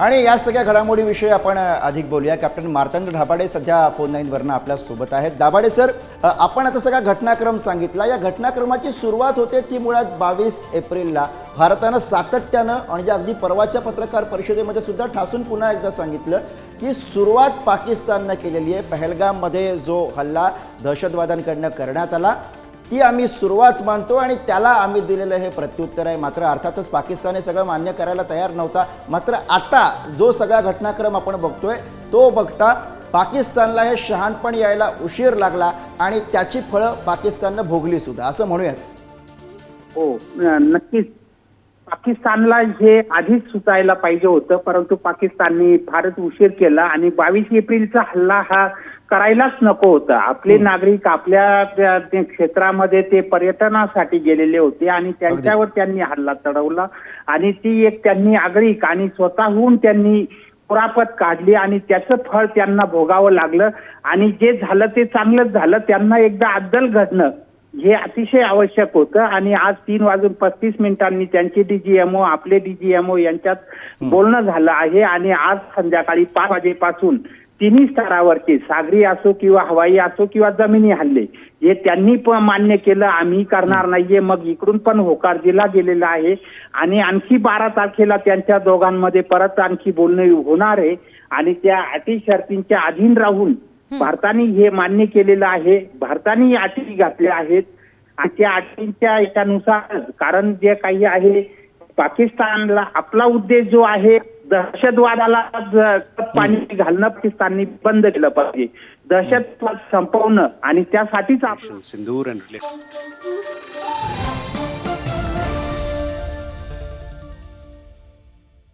आणि या सगळ्या घडामोडीविषयी आपण अधिक बोलूया. कॅप्टन मार्तंड ढाबाडे सध्या फोन लाईनवरनं आपल्यासोबत आहेत. दाभाडे सर आपण आता सगळा घटनाक्रम सांगितला. या घटनाक्रमाची सुरुवात होते ती मुळात बावीस एप्रिलला. भारतानं सातत्यानं म्हणजे अगदी परवाच्या पत्रकार परिषदेमध्ये सुद्धा ठासून पुन्हा एकदा सांगितलं की सुरुवात पाकिस्ताननं केलेली आहे. पहलगाममध्ये जो हल्ला दहशतवाद्यांकडनं करण्यात आला. ती आम्ही सुरुवात मानतो आणि त्याला आम्ही दिलेलं हे प्रत्युत्तर आहे. मात्र अर्थातच पाकिस्तान हे सगळं मान्य करायला तयार नव्हता. मात्र आता जो सगळा घटनाक्रम आपण बघतोय तो बघता पाकिस्तानला हे शहाणपण यायला उशीर लागला आणि त्याची फळं पाकिस्ताननं भोगली सुद्धा. असं म्हणूयात. हो नक्कीच. पाकिस्तानला हे आधीच सुचायला पाहिजे होतं परंतु पाकिस्तानने फारच उशीर केला आणि बावीस एप्रिलचा हल्ला हा करायलाच नको होता. आपले नागरिक आपल्या क्षेत्रामध्ये ते पर्यटनासाठी गेलेले होते आणि त्यांच्यावर त्यांनी हल्ला चढवला आणि ती एक त्यांनी आगळीक आणि स्वतःहून त्यांनी कुरापत काढली आणि त्याचं फळ त्यांना भोगावं लागलं आणि जे झालं ते चांगलंच झालं. त्यांना एकदा अद्दल घडणं हे अतिशय आवश्यक होतं आणि आज तीन वाजून पस्तीस मिनिटांनी त्यांचे डीजीएमओ आपले डीजीएमओ यांच्यात बोलणं झालं आहे आणि आज संध्याकाळी पाच वाजेपासून तिन्ही स्तरावरचे सागरी असो किंवा हवाई असो किंवा जमिनी हल्ले हे त्यांनी पण मान्य केलं आम्ही करणार नाहीये. मग इकडून पण होकार दिला गेलेला आहे. आणि आणखी बारा तारखेला त्यांच्या दोघांमध्ये परत आणखी बोलणं होणार आहे. आणि त्या अटी शर्तींच्या अधीन राहून भारताने हे मान्य केलेलं आहे. भारताने अटी घातल्या आहेत. आणि त्या अटींच्या याच्यानुसार कारण जे काही आहे पाकिस्तानला आपला उद्देश जो आहे दहशतवादाला पाणी घालणं पाकिस्तानने बंद केलं पाहिजे दहशतवाद संपवणं आणि त्यासाठीच आपण related.